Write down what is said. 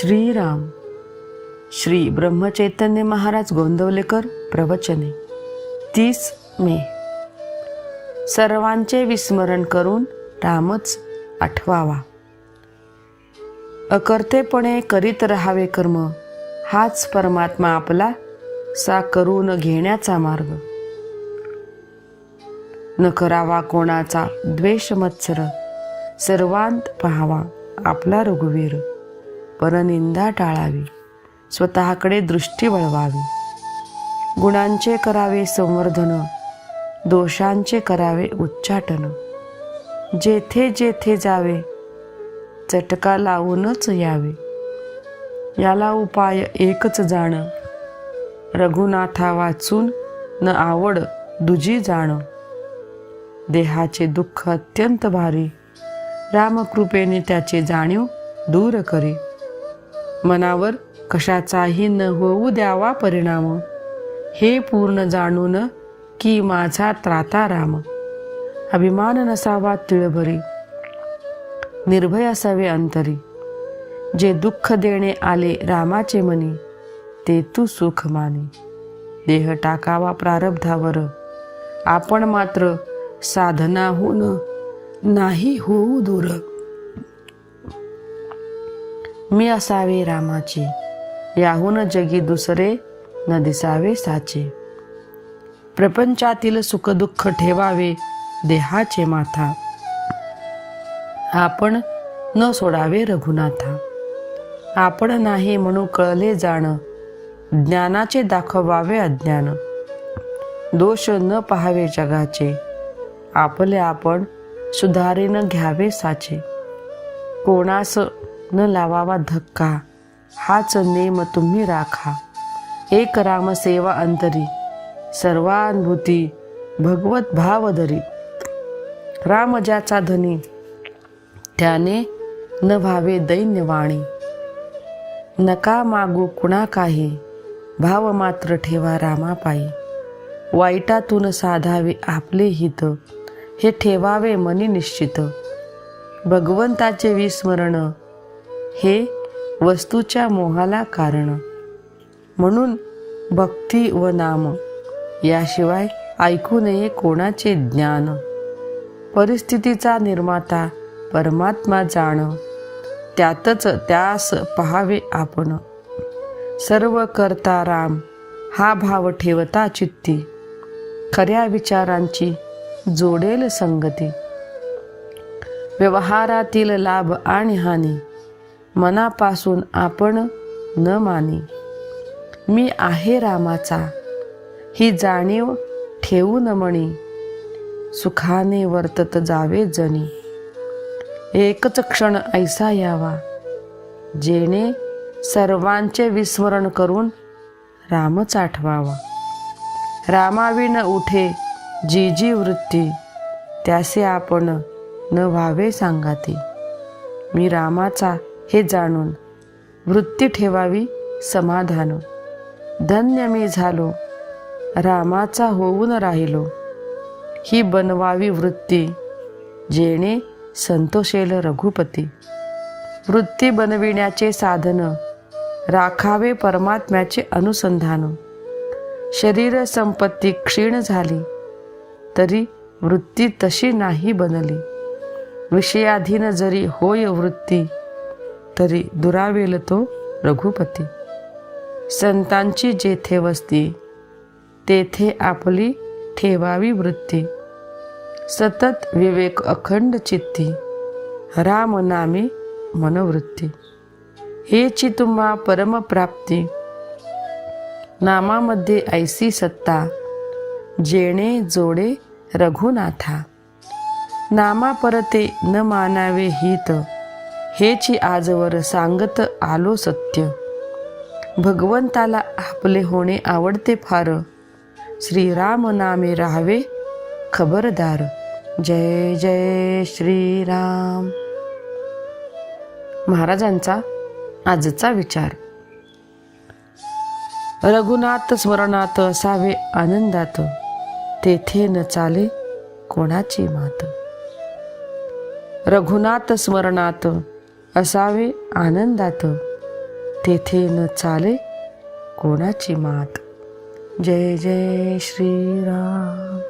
श्रीराम. श्री ब्रह्मचैतन्य महाराज गोंदवलेकर प्रवचने. तीस मे. सर्वांचे विस्मरण करून रामच आठवावा. अकर्तेपणे करीत राहावे कर्म हाच परमात्मा आपला सा करून घेण्याचा मार्ग. न करावा कोणाचा द्वेष मत्सर सर्वांत पहावा आपला रघुवीर. परनिंदा टाळावी. स्वतःकडे दृष्टी वळवावी. गुणांचे करावे संवर्धन. दोषांचे करावे उच्चाटन. जेथे जेथे जावे चटका लावूनच यावे. याला उपाय एकच जाण. रघुनाथा वाचून न आवड दुजी जाण. देहाचे दुःख अत्यंत भारी. रामकृपेने त्याचे जाणीव दूर करी. मनावर कशाचाही न होऊ द्यावा परिणाम. हे पूर्ण जाणून की माझा त्राता राम अभिमान नसावा तिळभरी. निर्भय असावे अंतरी. जे दुःख देणे आले रामाचे मनी ते तू सुख माने. देह टाकावा प्रारब्धावर. आपण मात्र साधना होऊन नाही होऊ दूर. मी असावे रामाचे याहून जगी दुसरे न दिसावे साचे. प्रपंचातील सुखदुःख ठेवावे देहाचे माथा. आपण न सोडावे रघुनाथा. आपण नाही म्हणून कळले जाण ज्ञानाचे दाखवावे अज्ञान. दोष न पहावे जगाचे आपले आपण सुधारेन घ्यावे साचे. कोणास न लावावा धक्का. हाच नेम तुम्ही राखा. एक रामसेवा अंतरी. सर्वानुभूती भगवत भावधरी रामजाचा राम ज्याचा धनी त्याने न व्हावे दैन्यवाणी. नका मागू कुणा काही भाव मात्र ठेवा रामापायी. वाईटातून साधावे आपले हित हे ठेवावे मनी निश्चित. भगवंताचे विस्मरण हे वस्तूच्या मोहाला कारण. म्हणून भक्ती व नाम याशिवाय ऐकू नये कोणाचे ज्ञान. परिस्थितीचा निर्माता परमात्मा जाण. त्यातच त्यास पहावे आपण. सर्व करता राम हा भाव ठेवता चित्ती. खऱ्या विचारांची जोडेल संगती. व्यवहारातील लाभ आणि हानी मनापासून आपण न माने. मी आहे रामाचा. ही जाणीव ठेवून म्हणे सुखाने वर्तत जावे जणी. एकच क्षण ऐसा यावा जेणे सर्वांचे विस्मरण करून रामच आठवावा रामाविण उठे जी जी वृत्ती त्यासे आपण न व्हावे सांगाती. मी रामाचा हे जाणून वृत्ती ठेवावी समाधान. धन्य मी झालो. रामाचा होऊन राहिलो. ही बनवावी वृत्ती जेणे संतोषेल रघुपती. वृत्ती बनविण्याचे साधन राखावे परमात्म्याचे अनुसंधान. शरीर संपत्ती क्षीण झाली तरी वृत्ती तशी नाही बनली. विषयाधीन जरी होय वृत्ती तरी दुरावेल तो रघुपती. संतांची जेथे वस्ती तेथे आपली ठेवावी वृत्ती. सतत विवेक अखंड चित्ती राम मनोवृत्ती. मनवृत्ती हेची तुम्हा परमप्राप्ती नामामध्ये ऐसी सत्ता जेणे जोडे रघुनाथा. नामा परते न मानावे हित हेची आजवर सांगत आलो सत्य. भगवंताला आपले होणे आवडते फार. श्रीराम नामे राहावे खबरदार. जय जय श्रीराम. महाराजांचा आजचा विचार. रघुनाथ स्मरणात असावे आनंदात. तेथे न चाले कोणाची मात. रघुनाथ स्मरणात असावे आनंदात. तेथे न चाले कोणाची मात. जय जय श्रीराम.